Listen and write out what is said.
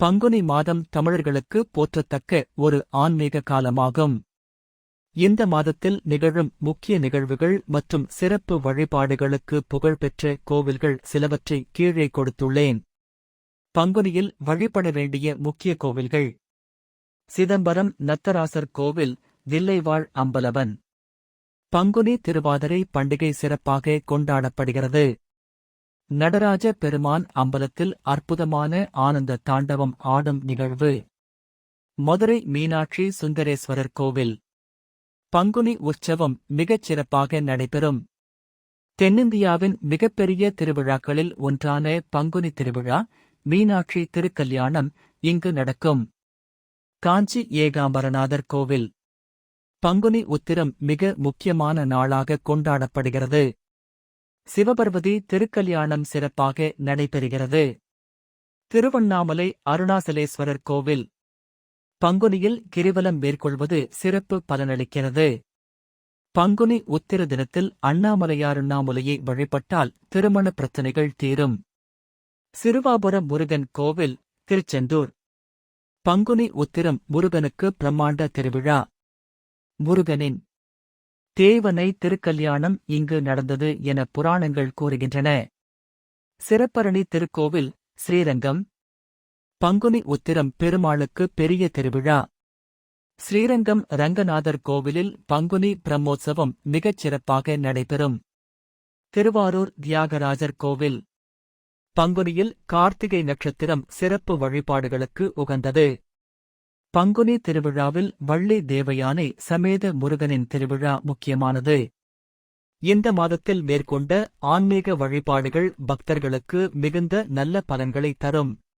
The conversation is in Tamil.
பங்குனி மாதம் தமிழர்களுக்கு போற்றத்தக்க ஒரு ஆன்மீக காலமாகும். இந்த மாதத்தில் நிகழும் முக்கிய நிகழ்வுகள் மற்றும் சிறப்பு வழிபாடுகளுக்கு புகழ்பெற்ற கோவில்கள் சிலவற்றை கீழே கொடுத்துள்ளேன். பங்குனியில் வழிபட வேண்டிய முக்கிய கோவில்கள். சிதம்பரம் நத்தராசர் கோவில் வில்லைவாழ் அம்பலவன். பங்குனி திருவாதிரை பண்டிகை சிறப்பாக கொண்டாடப்படுகிறது. நடராஜ பெருமான் அம்பலத்தில் அற்புதமான ஆனந்த தாண்டவம் ஆடும் நிகழ்வு. மதுரை மீனாட்சி சுந்தரேஸ்வரர் கோவில். பங்குனி உற்சவம் மிகச் சிறப்பாக நடைபெறும். தென்னிந்தியாவின் மிகப்பெரிய திருவிழாக்களில் ஒன்றான பங்குனி திருவிழா மீனாட்சி திருக்கல்யாணம் இங்கு நடக்கும். காஞ்சி ஏகாம்பரநாதர் கோவில். பங்குனி உத்திரம் மிக முக்கியமான நாளாக கொண்டாடப்படுகிறது. சிவபர்வதி திருக்கல்யாணம் சிறப்பாக நடைபெறுகிறது. திருவண்ணாமலை அருணாசலேஸ்வரர் கோவில். பங்குனியில் கிரிவலம் மேற்கொள்வது சிறப்பு பலனளிக்கிறது. பங்குனி உத்திர தினத்தில் அண்ணாமலையாருண்ணாமலையை வழிபட்டால் திருமண பிரச்சினைகள் தீரும். சிறுவாபுரம் முருகன் கோவில் திருச்செந்தூர். பங்குனி உத்திரம் முருகனுக்கு பிரம்மாண்ட திருவிழா. முருகனின் தேவனை திருக்கல்யாணம் இங்கு நடந்தது என புராணங்கள் கூறுகின்றன. சிறப்பரணி திருக்கோவில் ஸ்ரீரங்கம். பங்குனி உத்திரம் பெருமாளுக்கு பெரிய திருவிழா. ஸ்ரீரங்கம் ரங்கநாதர் கோவிலில் பங்குனி பிரம்மோற்சவம் மிகச் சிறப்பாக நடைபெறும். திருவாரூர் தியாகராஜர் கோவில். பங்குனியில் கார்த்திகை நட்சத்திரம் சிறப்பு வழிபாடுகளுக்கு உகந்தது. பங்குனி திருவிழாவில் வள்ளி தேவயானை சமேத முருகனின் திருவிழா முக்கியமானது. இந்த மாதத்தில் மேற்கொண்ட ஆன்மீக வழிபாடுகள் பக்தர்களுக்கு மிகுந்த நல்ல பலன்களை தரும்.